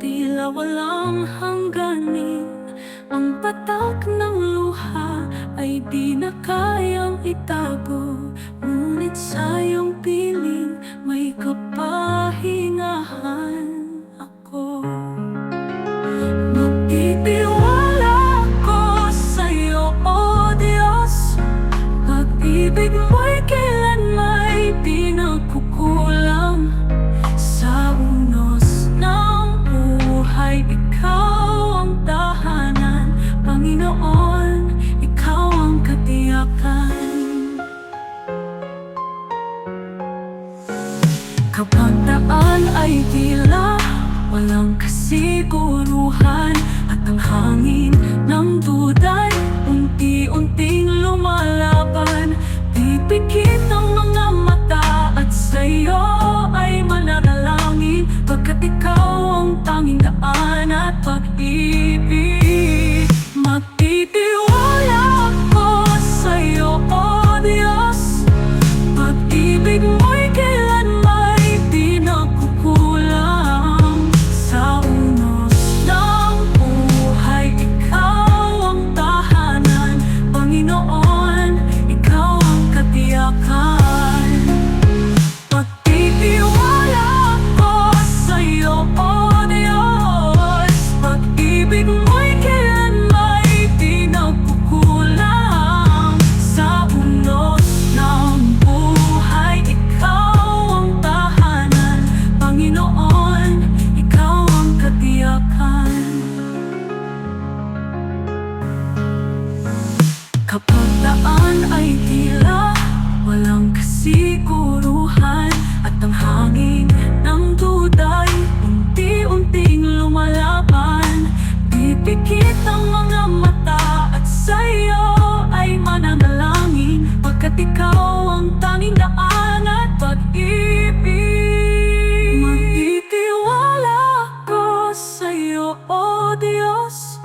tila walang hangganin. Ang patak ng luha ay di na kayang itago. Ngunit sa iyong piling may kapahingahan Kapag daan ay tila Walang kasiguruhan At ang hangin ng duda'y Unti-unting Kapag daan ay tila Walang kasiguruhan. At ang hangin ng duda'y Unti-unting lumalaban. Pipikit ang mga mata At sa'yo ay mananalangin. Pagkat ikaw ang tanging daan at pag-ibig. Magtitiwala ko sa'yo, O Diyos.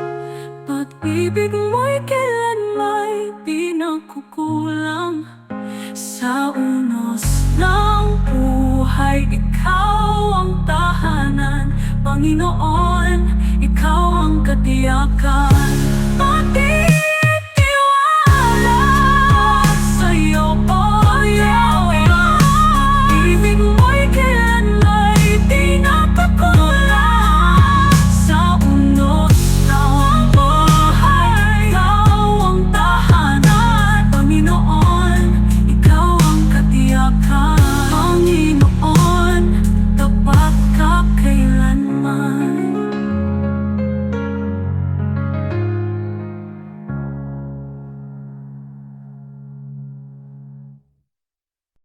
Pag-ibig mo'y kailan may di nagkukulang Sa unos ng buhay, ikaw ang tahanan Panginoon, ikaw ang katiyakan